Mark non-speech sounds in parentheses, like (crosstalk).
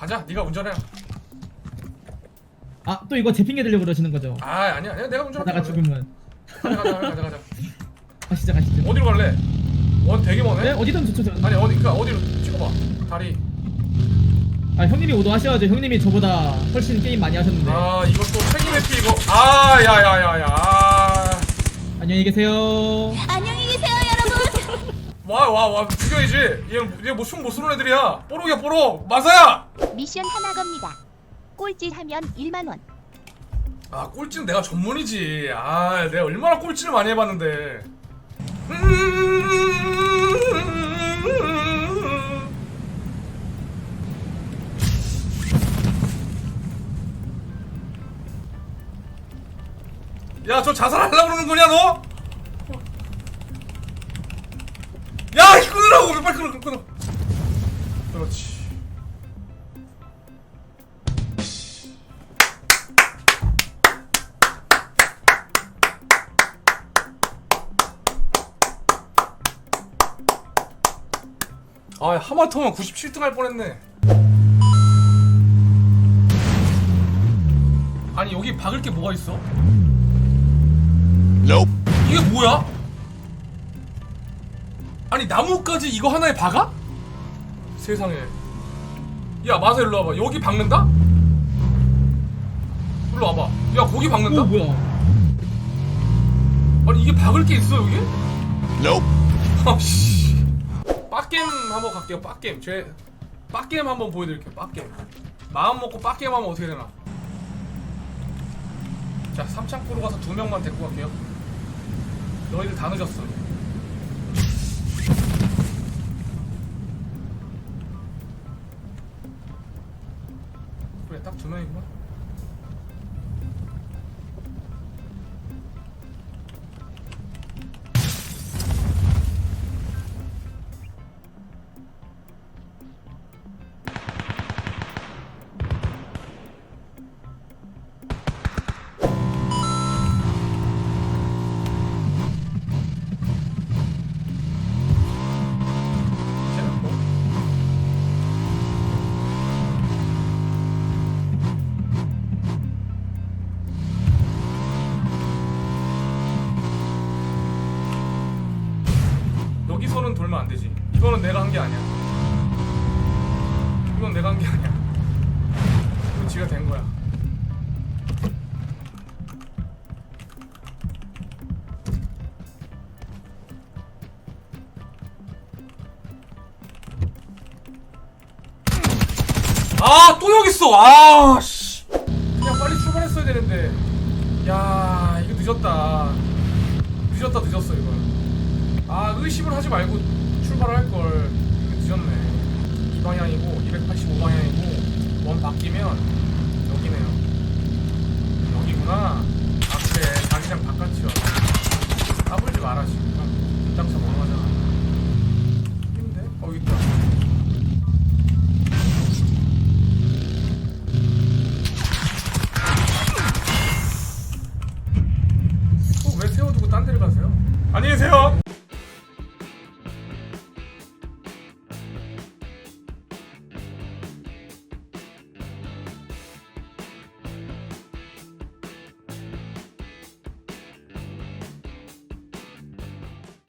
가자. 네가 운전해. 아 또 이거 재핑계 들려고 그러시는 거죠? 아 아니야 아니야 내가 운전할게. 하다가 죽으면 가자 가자 가자 가자. (laughs) 가시죠 가시죠 어디로 갈래? 원 되게 네? 머네. 어디든 좋죠 저 아니 어디 그니까 어디로 찍어봐. 다리. 아 형님이 오도하셔야죠 형님이 저보다 훨씬 게임 많이 하셨는데 아 이것도 책임의 피 이거. 아 야야야야. 아. 안녕히 계세요 안녕히. 와와와 죽여야지. 얘는 얘 뭐 숨못 쏘는 애들이야. 뽀록이야 뽀록. 마사야. 미션 하나 겁니다. 꼴찌 하면 1만 원. 아 꼴찌는 내가 전문이지. 아 내가 얼마나 꼴찌를 많이 해봤는데. 야 저 자살하려고 그러는 거냐 너? 야 이거 끊으라고 빨리 끊어 끊어 그렇지 아 하마터면 97등 할 뻔했네 아니 여기 박을 게 뭐가 있어? Nope. 이게 뭐야? 아니 나무까지 이거 하나에 박아? 세상에 야 마사 일로 와봐 여기 박는다? 일로 와봐 야 거기 박는다? 오 뭐야 아니 이게 박을 게 있어 여기? Nope. 아씨 빡겜 한번 갈게요 빡겜 제 빡겜 한번 보여드릴게요 빡겜 마음 먹고 빡겜 하면 어떻게 되나 자 삼창포로 가서 두 명만 데리고 갈게요 너희들 다 늦었어 딱 두 명이구 돌면 안 되지. 이거는 내가 한 게 아니야. 이건 내가 한 게 아니야. 이건 지가 된 거야. 아, 또 여기 있어. 아, 씨. 그냥 빨리 출발했어야 되는데. 야, 이거 늦었다. 늦었다, 늦었어, 이거. 아 의심을 하지 말고 출발을 할걸 이거 늦었네. 2방향이고 285방향이고 원 바뀌면 여기네요. 여기구나. 아, 앞에 자기장 바깥이요 까불지 마라 지.